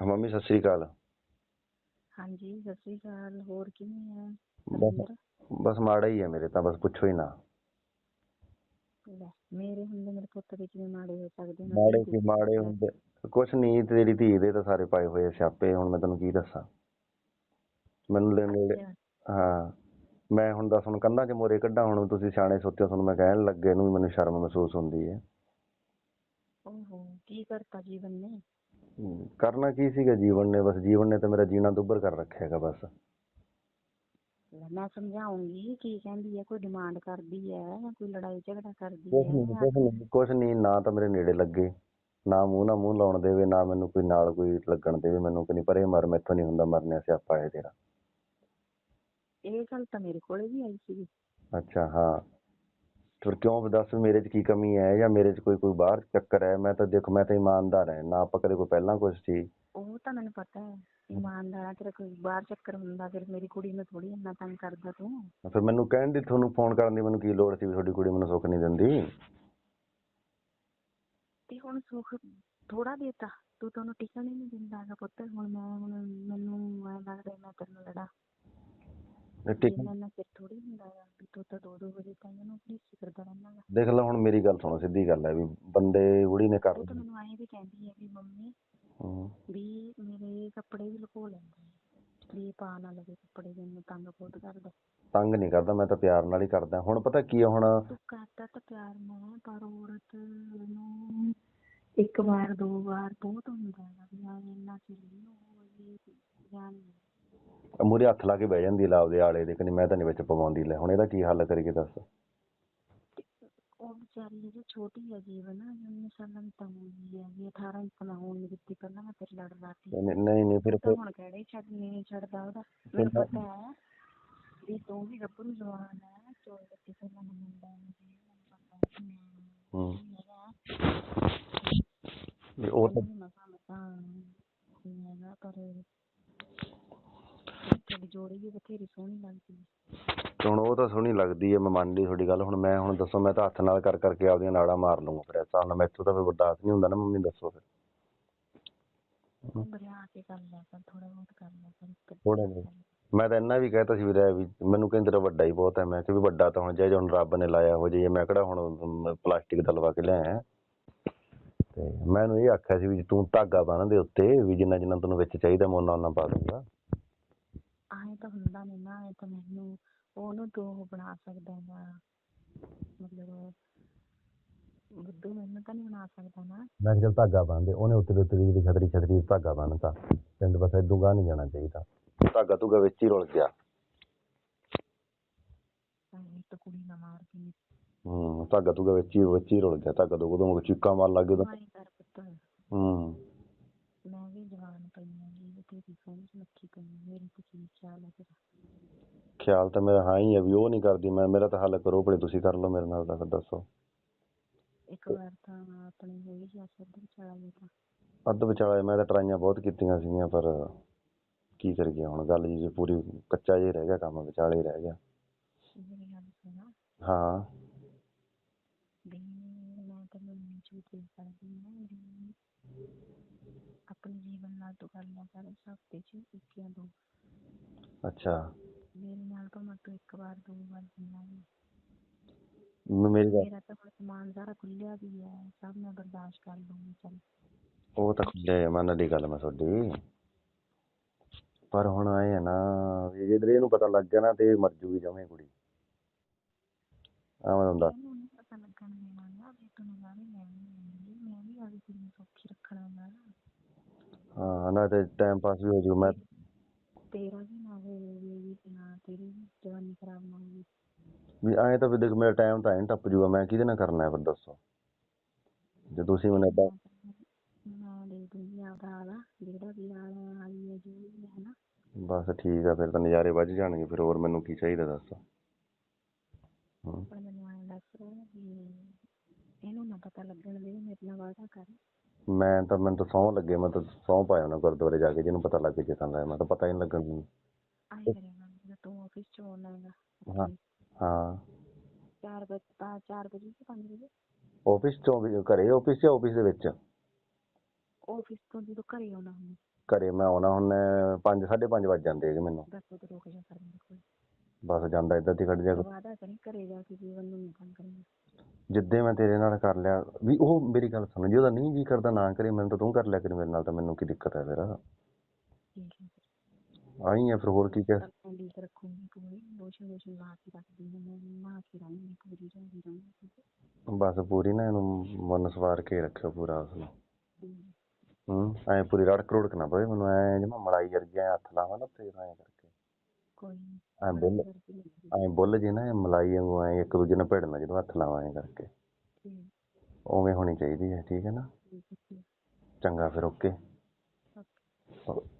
ਹਾਂ ਮੰਮੀ ਸਤਿ ਸ੍ਰੀ ਅਕਾਲ। ਹਾਂਜੀ ਸਤਿ ਸ੍ਰੀ ਅਕਾਲ। ਹੋਰ ਕਿਵੇਂ ਆ? ਬਸ ਮਾੜਾ ਹੀ ਹੈ ਮੇਰੇ ਤਾਂ ਬਸ ਪੁੱਛੋ ਹੀ ਨਾ। ਲੈ ਮੇਰੇ ਹੁੰਦੇ ਮੇਰੇ ਪੁੱਤ ਦੇ ਕਿਵੇਂ ਮਾੜੇ ਹੋ ਸਕਦੇ ਨੇ? ਮਾੜੇ ਕੀ ਮਾੜੇ ਹੁੰਦੇ? ਕੁਛ ਨਹੀਂ ਤੇਰੀ ਧੀ ਦੇ ਤਾਂ ਸਾਰੇ ਪਾਏ ਹੋਏ ਆ ਸਿਆਪੇ ਹੁਣ ਮੈਂ ਤੈਨੂੰ ਕੀ ਦੱਸਾਂ? ਮੈਨੂੰ ਲੈ ਅੱਛਾ, ਹਾਂ। ਮੈਂ ਹੁਣ ਦੱਸ ਹੁਣ ਕੰਧਾਂ 'ਚ ਮੋਰੇ ਕੱਢਾਂ ਹੁਣ ਤੁਸੀਂ ਸਿਆਣੇ ਸੁੱਤੇ ਹੋ ਤੁਹਾਨੂੰ ਮੈਂ ਕਹਿਣ ਲੱਗੇ ਨੂੰ ਵੀ ਮੈਨੂੰ ਸ਼ਰਮ ਮਹਿਸੂਸ ਹੁੰਦੀ ਹੈ। ਓਹੋ ਕੀ ਕਰਤਾ ਜੀਵਨ ਨੇ? ਕਰਨਾ ਕੀ ਸੀਗਾ ਜੀਵਨ ਨੇ? ਬਸ ਜੀਵਨ ਨੇ ਤਾਂ ਮੇਰਾ ਜੀਣਾ ਦੁੱਭਰ ਕਰ ਰੱਖਿਆ ਹੈਗਾ ਬਸ। ਮੈਂ ਸਮਝਾਉਂਗੀ ਕੀ ਕਹਿੰਦੀ ਹੈ ਕੋਈ ਡਿਮਾਂਡ ਕਰਦੀ ਹੈ ਜਾਂ ਕੋਈ ਲੜਾਈ ਝਗੜਾ ਕਰਦੀ ਨਹੀਂ ਹੈ ਕੁਛ ਨਹੀਂ ਨਹੀਂ ਨਾ ਤਾਂ ਮੇਰੇ ਨੇੜੇ ਲੱਗੇ ਨਾ ਮੂੰਹ ਨਾਲ ਮੂੰਹ ਲਾਉਣ ਦੇਵੇ ਨਾ ਮੈਨੂੰ ਕੋਈ ਨਾਲ ਕੋਈ ਲੱਗਣ ਦੇਵੇ ਮੈਨੂੰ ਕਹਿੰਦੀ ਪਰੇ ਮਰ ਮੈਥੋਂ ਨਹੀਂ ਹੁੰਦਾ ਮਰਨਿਆ ਸਿਆਪਾ ਹੈ ਤੇਰਾ। ਇਹ ਗੱਲ ਤਾਂ ਮੇਰੇ ਕੋਲੇ ਵੀ ਆਈ ਸੀ ਅੱਛਾ ਹਾਂ। ਫਿਰ ਕਿਉਂ? ਦੱਸ ਮੇਰੇ 'ਚ ਕੀ ਕਮੀ ਹੈ ਜਾਂ ਮੇਰੇ 'ਚ ਕੋਈ ਕੋਈ ਬਾਹਰ ਚੱਕਰ ਹੈ? ਮੈਂ ਤਾਂ ਦੇਖ ਮੈਂ ਤਾਂ ਇਮਾਨਦਾਰ ਹੈ। ਨਾ ਆਪਾਂ ਕਦੇ ਕੋਈ ਪਹਿਲਾਂ ਕੁਛ ਸੀ। ਉਹ ਤਾਂ ਮੈਨੂੰ ਪਤਾ ਹੈ। ਇਮਾਨਦਾਰ ਤੇਰਾ ਕੋਈ ਬਾਹਰ ਚੱਕਰ ਹੁੰਦਾ ਫਿਰ ਮੇਰੀ ਕੁੜੀ ਨੂੰ ਥੋੜੀ ਇੰਨਾ ਤੰਗ ਕਰਦਾ ਤੂੰ। ਫਿਰ ਮੈਨੂੰ ਕਹਿਣ ਦੀ ਤੁਹਾਨੂੰ ਫੋਨ ਕਰਨ ਦੀ ਮੈਨੂੰ ਕੀ ਲੋੜ ਸੀ ਵੀ ਤੁਹਾਡੀ ਕੁੜੀ ਮੈਨੂੰ ਸੁੱਖ ਨਹੀਂ ਦਿੰਦੀ? ਤੇ ਹੁਣ ਸੁੱਖ ਥੋੜਾ ਦੇਤਾ। ਤੂੰ ਤਾਂ ਉਹਨੂੰ ਟਿਕਣ ਹੀ ਨਹੀਂ ਦਿੰਦਾ ਗਾ ਪੁੱਤ। ਹੁਣ ਮੈਂ ਹੁਣ ਮੈਨੂੰ ਐਂ ਲੱਗਦਾ ਮੈਂ ਤੇਰੇ ਨਾਲ ਲੜਾਂ। ਇਹਨਾਂ ਨਾਲ ਫਿਰ ਥੋੜੀ ਹੁੰਦਾ ਵੀ ਤੂੰ ਤਾਂ ਦੇਖ ਲੈ ਹੁਣ ਮੇਰੀ ਗੱਲ ਸੁਣੋ ਸਿੱਧੀ ਗੱਲ ਹੈ ਵੀ ਬੰਦੇ ਬੁੜੀ ਨੇ ਕਰ ਉਹ ਤਾਂ ਮੈਨੂੰ ਐਂ ਵੀ ਕਹਿੰਦੀ ਹੈ ਵੀ ਮੰਮੀ ਹਮ, ਵੀ ਮੇਰੇ ਕੱਪੜੇ ਵੀ ਲੁਕੋ ਲੈਂਦੀ ਹੈ ਵੀ ਇਹ ਪਾ ਨਾ ਲਵੇ ਕੱਪੜੇ ਵੀ ਮੈਨੂੰ ਤੰਗ ਬਹੁਤ ਕਰਦਾ। ਤੰਗ ਨਹੀਂ ਕਰਦਾ ਮੈਂ ਤਾਂ ਪਿਆਰ ਨਾਲ ਹੀ ਕਰਦਾ। ਹੁਣ ਪਤਾ ਕੀ ਹੈ ਹੁਣ ਤੂੰ ਕਰਦਾ ਤਾਂ ਪਿਆਰ ਨਾਲ ਪਰ ਔਰਤ ਨੂੰ ਇੱਕ ਵਾਰ ਦੋ ਵਾਰ ਬਹੁਤ ਹੁੰਦਾ ਹੈ ਵੀ ਐਂ ਇੰਨਾ ਚਿਰ ਨਹੀਂ ਉਹ ਇਹ ਮੂਰੇ ਹੱਥ ਲਾ ਕੇ ਬਹਿ ਜਾਂਦੀ ਲਾਭ ਦੇ ਆਲੇ ਦੇ ਕਹਿੰਦੀ ਮੈਂ ਤਾਂ ਨਹੀਂ ਵਿੱਚ ਪਵਾਉਂਦੀ ਲੈ ਹੁਣ ਇਹਦਾ ਕੀ ਹੱਲ ਕਰੀਏ ਦੱਸ? ਉਹ ਵਿਚਾਰੀ ਅਜੇ ਛੋਟੀ ਹੈ ਜੀਵਨ ਉਹਨੇ ਸਾਲਾਂ ਦੀ ਤਾਂ ਹੋਈ ਹੈ ਵੀ 18 ਇੱਕ ਨਾ ਹੋਣ ਨਹੀਂ ਦਿੱਤੀ ਪਹਿਲਾਂ ਮੈਂ ਤੇਰੇ ਲੜ ਲਾਤੀ ਨਹੀਂ ਨਹੀਂ ਨਹੀਂ ਫਿਰ ਤਾਂ ਹੁਣ ਕਿਹੜੇ ਛੱਡ ਨਹੀਂ ਛੱਡਦਾ ਉਹਦਾ। ਮੈਨੂੰ ਪਤਾ ਹੈ ਵੀ ਤੂੰ ਵੀ ਗੱਭਰੂ ਜਵਾਨ ਹੈ ਚੋਰ ਬੱਤੀ ਸਾਲਾਂ ਦਾ ਮੁੰਡਾ ਹੈ ਜੀ ਮੈਨੂੰ ਪਤਾ ਹੈ। ਹੈਗਾ। ਉਹ ਤਾਂ ਮਸਾਂ ਨਹੀਂ ਹੈਗਾ ਪਰ ਤੁਹਾਡੀ ਜੋੜੀ ਵੀ ਬਥੇਰੀ ਸੋਹਣੀ ਲੱਗਦੀ ਹੈ। ਹੁਣ ਉਹ ਤਾਂ ਸੋਹਣੀ ਲੱਗਦੀ ਹੈ ਮੈਂ ਮੰਨਦੀ ਤੁਹਾਡੀ ਗੱਲ। ਹੁਣ ਮੈਂ ਹੁਣ ਦੱਸੋ ਮੈਂ ਤਾਂ ਹੱਥ ਨਾਲ ਕਰ ਕਰਕੇ ਆਪਦੀਆਂ ਨਾੜਾਂ ਮਾਰ ਲੂੰਗਾ ਫਿਰ। ਐਸਾ ਹੁਣ ਮੈਥੋਂ ਤਾਂ ਫਿਰ ਬਰਦਾਸ਼ਤ ਨਹੀਂ ਹੁੰਦਾ ਨਾ ਮੰਮੀ ਦੱਸੋ ਫਿਰ। ਬਰਿਆ ਕੇ ਕਰ ਲਿਆ ਕਰ ਥੋੜਾ ਬਹੁਤ ਕਰ ਲਿਆ ਕਰ। ਇੱਕ ਥੋੜਾ ਜਿਹਾ ਮੈਂ ਤਾਂ ਇੰਨਾ ਵੀ ਕਹਿਤਾ ਸੀ ਵੀ ਰਹਿ ਵੀ ਮੈਨੂੰ ਕਹਿੰਦੇ ਤੇਰਾ ਵੱਡਾ ਹੀ ਬਹੁਤ ਹੈ। ਮੈਂ ਕਿਹਾ ਵੀ ਵੱਡਾ ਤਾਂ ਹੁਣ ਜੇ ਹੁਣ ਰੱਬ ਨੇ ਲਾਇਆ ਹੋ ਜੇ ਮੈਂ ਕਿਹੜਾ ਹੁਣ ਪਲਾਸਟਿਕ ਦਾ ਲਵਾ ਕੇ ਲਿਆਇਆ ਤੇ ਮੈਂ ਇਹਨੂੰ ਇਹ ਆਖਿਆ ਸੀ ਵੀ ਤੂੰ ਧਾਗਾ ਬੰਨ ਦੇ ਉੱਤੇ ਵੀ ਜਿੰਨਾ ਜਿੰਨਾ ਤੈਨੂੰ ਵਿੱਚ ਚਾਹੀਦਾ ਮੈਂ ਉਹਨਾਂ ਉਹਨਾਂ ਪਾ ਦੂੰਗਾ। ਤਾਂ ਨਹੀਂ ਨਾ ਇਹ ਤਾਂ ਮੈਨੂੰ ਉਹਨੂੰ ਦੋ ਬਣਾ ਸਕਦਾ ਹੈਗਾ ਮਤਲਬ ਬੁੱਧੂ ਮੈਨੂੰ ਤਾਂ ਨਹੀਂ ਬਣਾ ਸਕਦਾ ਨਾ। ਮੈਂ ਕਿਹਾ ਚੱਲ ਧਾਗਾ ਬੰਨ ਦੇ ਉਹਨੇ ਉੱਤੇ ਦੇ ਉੱਤੇ ਜਿਹੜੀ ਛਤਰੀ ਛਤਰੀ ਧਾਗਾ ਬੰਨਤਾ ਕਹਿੰਦੇ ਬਸ ਇਦੋਂ ਗਾਹ ਨਹੀਂ ਜਾਣਾ ਚਾਹੀਦਾ। ਧਾਗਾ ਧੁਗਾ ਵਿੱਚ ਹੀ ਰੁਲ ਗਿਆ। ਤਾਂ ਕੁੜੀ ਨਾ ਮਾਰ ਕੇ। ਹੂੰ ਧਾਗਾ ਧੁਗਾ ਵਿੱਚ ਹੀ ਵਿੱਚ ਹੀ ਰੁਲ ਗਿਆ। ਧਾਗਾ ਦੋ ਉਦੋਂ ਚੀਕਾਂ ਮਾਰ ਲੱਗ ਗਿਆ ਉਦੋਂ ਮਾਰੀ ਕਰ ਪੁੱਤ। ਹੂੰ। ਮੈਂ ਵੀ ਜਵਾਨ ਪਈ ਹਾਂ ਜੀ ਬਥੇਰੀ ਸੋਹਣੀ ਸੁਨੱਖੀ ਪਈ ਹਾਂ ਮੇਰੀ ਤਾਂ ਕੀ ਖਿਆਲ ਹੈ ਤੇਰਾ? ਖਿਆਲ ਤਾਂ ਮੇਰਾ ਹਾਂ ਹੀ ਹੈ ਵੀ ਉਹ ਨਹੀਂ ਕਰਦੀ ਮੈਂ ਮੇਰਾ ਤਾਂ ਹੱਲ ਕਰੋ ਭਲੇ ਤੁਸੀਂ ਕਰ ਲਓ ਮੇਰੇ ਨਾਲ ਤਾਂ ਫਿਰ ਦੱਸੋ। ਇੱਕ ਵਾਰ ਤਾਂ ਆਪਣੀ ਹੋਈ ਸੀ ਅਸਰ ਦੇ ਵਿਚਾਲਾ ਇਹ ਤਾਂ। ਅੱਧ ਵਿਚਾਲੇ ਮੈਂ ਤਾਂ ਟਰਾਈਆਂ ਬਹੁਤ ਕੀਤੀਆਂ ਸੀਗੀਆਂ ਪਰ ਕੀ ਕਰੀਏ ਹੁਣ ਗੱਲ ਜੀ ਪੂਰੀ ਕੱਚਾ ਜਿਹਾ ਹੀ ਰਹਿ ਗਿਆ ਕੰਮ ਵਿਚਾਲੇ ਹੀ ਰਹਿ ਗਿਆ। ਮੇਰੀ ਗੱਲ ਸੁਣਾ। ਹਾਂ ਵੀ ਮੈਂ ਤੈਨੂੰ ਨਹੀਂ ਝੂਠ ਨਹੀਂ ਕਰਦੀ ਨਾ ਵੀ ਆਪਣੇ ਜੀਵਨ ਨਾਲ ਤੂੰ ਕਰ ਲਿਆ ਕਰ ਉਸ ਹਫ਼ਤੇ 'ਚ ਇੱਕ ਜਾਂ ਦੋ। ਅੱਛਾ। ਮੇਰੇ ਨਾਲ ਭਾਵੇਂ ਤੂੰ ਇੱਕ ਵਾਰ ਦੋ ਵਾਰ ਜਿੰਨਾ ਵੀ। ਮ- ਮੇਰੀ ਗੱਲ ਮੇਰਾ ਤਾਂ ਹੁਣ ਸਮਾਨ ਸਾਰਾ ਖੁੱਲਿਆ ਵੀ ਹੈ ਸਭ ਮੈਂ ਬਰਦਾਸ਼ਤ ਕਰ ਲੂੰਗੀ ਚੱਲ। ਉਹ ਤਾਂ ਖੁੱਲੇ ਮਨ ਦੀ ਗੱਲ ਮੈਂ ਤੁਹਾਡੀ। ਪਰ ਹੁਣ ਆਏ ਆ ਨਾ ਵੀ ਜੇ ਇਹਨੂੰ ਪਤਾ ਲੱਗ ਗਿਆ ਨਾ ਤੇ ਇਹ ਮਰ ਜੂਗੀ ਜਮੇ ਕੁੜੀ। ਆਵਾਂ ਹੁੰਦਾ ਇਹਨੂੰ ਨਹੀਂ ਪਤਾ ਲੱਗਣ। ਹਾਂ ਨਾ ਤੇ ਟਾਈਮ ਪਾਸ ਵੀ ਹੋ ਜੂ ਮੈਂ ਤੇਰਾ ਵੀ ਨਾ ਹੋਵੇ ਵੀ ਤੇ ਨਾ ਤੇਰੀ ਵੀ ਜਵਾਨੀ ਖਰਾਬ ਨਾ ਹੋਵੇ। ਵੀ ਐਂ ਤਾਂ ਵੀ ਦੇਖ ਮੇਰਾ ਟਾਈਮ ਤਾਂ ਐਂ ਟੱਪ ਜੂਗਾ ਮੈਂ ਕਿਹਦੇ ਨਾਲ ਕਰਨਾ ਹੈ ਫਿਰ ਦੱਸੋ? ਜੇ ਤੁਸੀਂ ਮੈਨੂੰ ਏਦਾਂ ਮੈਂ ਦੇ ਦੂੰਗੀ ਆਪਦਾ ਆਲਾ ਜਿਹੜਾ ਵੀ ਆਲਾ ਆਈ ਹੈ ਜੋ ਵੀ ਹੈ ਨਾ। ਬਸ ਠੀਕ ਆ ਫਿਰ ਤਾਂ ਨਜ਼ਾਰੇ ਵੱਜ ਜਾਣਗੇ ਫਿਰ ਹੋਰ ਮੈਨੂੰ ਕੀ ਚਾਹੀਦਾ ਦੱਸ ਹਮ, ਪਰ ਮੈਨੂੰ ਐਂ ਦੱਸ ਵੀ ਇਹਨੂੰ ਨਾ ਪਤਾ ਲੱਗਣ ਦੇ ਮੇਰੇ ਨਾਲ ਵਾਅਦਾ ਕਰ। ਮੈਂ ਤਾਂ ਮੈਨੂੰ ਤਾਂ ਸਹੁੰ ਲੱਗੇ ਮੈਂ ਤਾਂ ਸਹੁੰ ਪਾਇਆ ਨਾ ਗੁਰਦੁਆਰੇ ਜਾ ਕੇ ਜਿਹਨੂੰ ਪਤਾ ਲੱਗ ਜੇ ਤਾਂ ਲੈ ਮੈਂ ਤਾਂ ਪਤਾ ਹੀ ਨਹੀਂ ਲੱਗਣ ਕਰੇਗਾ ਜਦੋਂ ਤੂੰ ਆਫਿਸ ਚ ਆਉਣਾ ਹੈਗਾ ਹਾਂ ਹਾਂ। 4 ਵਜੇ ਤਾਂ 4 ਵਜੇ ਕਿ 5 ਵਜੇ? ਆਫਿਸ ਚੋਂ ਵੀ ਘਰੇ ਆਫਿਸ ਜਾਂ ਆਫਿਸ ਦੇ ਵਿੱਚ? ਆਫਿਸ ਤੋਂ ਜਦੋਂ ਘਰੇ ਆਉਣਾ ਹੁੰਦਾ। ਘਰੇ ਮੈਂ ਆਉਣਾ ਹੁਣ 5 5:30 ਵੱਜ ਜਾਂਦੇ ਹੈਗੇ ਮੈਨੂੰ। ਦੱਸੋ ਤੇ ਰੁਕ ਜਾ ਕਰ ਮੇਰੇ ਕੋਲ। ਬਸ ਜਾਂਦਾ ਇੱਧਰ ਦੀ ਕੱਢ ਜਾ ਵਾਦਾ ਕਰੀ ਘਰੇ ਜਾ ਕੇ ਜੀਵਨ ਨੂੰ ਕਰਾਂਗਾ ਜਿੱਦੇ ਮੈਂ ਤੇਰੇ ਨਾਲ ਕਰ ਲਿਆ ਵੀ ਉਹ ਮੇਰੀ ਗੱਲ ਸੁਣ ਜੇ ਉਹਦਾ ਨਹੀਂ ਜੀ ਕਰਦਾ ਨਾ ਕਰੇ ਮੈਨੂੰ ਤਾਂ ਤੂੰ ਕਰ ਲਿਆ ਕਰੀ ਮੇਰੇ ਨਾਲ ਤਾਂ ਮੈਨੂੰ ਕੀ ਦਿੱਕਤ ਹੈ ਫਿਰ? ਆਈ ਹੈ ਫਿਰ ਹੋਰ ਕੀ ਕਹਿ? ਬਸ ਪੂਰੀ ਨਾ ਇਹਨੂੰ ਮਨ ਸਵਾਰ ਕੇ ਰੱਖਿਓ ਪੂਰਾ ਉਸ ਨੂੰ। ਹੂੰ। ਐ ਪੂਰੀ ਰੜਕ ਰੁੜਕ ਨਾ ਪਵੇ ਮੈਨੂੰ ਐ ਜਿਵੇਂ ਮਲਾਈ ਵਰਗੀ ਐਂ ਹੱਥ ਲਾਵਾਂ ਨਾ ਤੇ ਐ ਕਰਕੇ। ਕੋਈ ਐ ਬੁੱਲ ਐ ਬੁੱਲ ਜੀ ਨਾ ਮਲਾਈ ਵਾਂਗੂ ਐ ਇੱਕ ਦੂਜੇ ਨਾਲ ਭਿੜਨਾ ਜਦੋਂ ਹੱਥ ਲਾਵਾਂ ਐ ਕਰਕੇ। ਉਵੇਂ ਹੋਣੀ ਚਾਹੀਦੀ ਹੈ ਠੀਕ ਹੈ ਨਾ? ਚੰਗਾ ਫਿਰ ਓਕੇ। ਓਕੇ।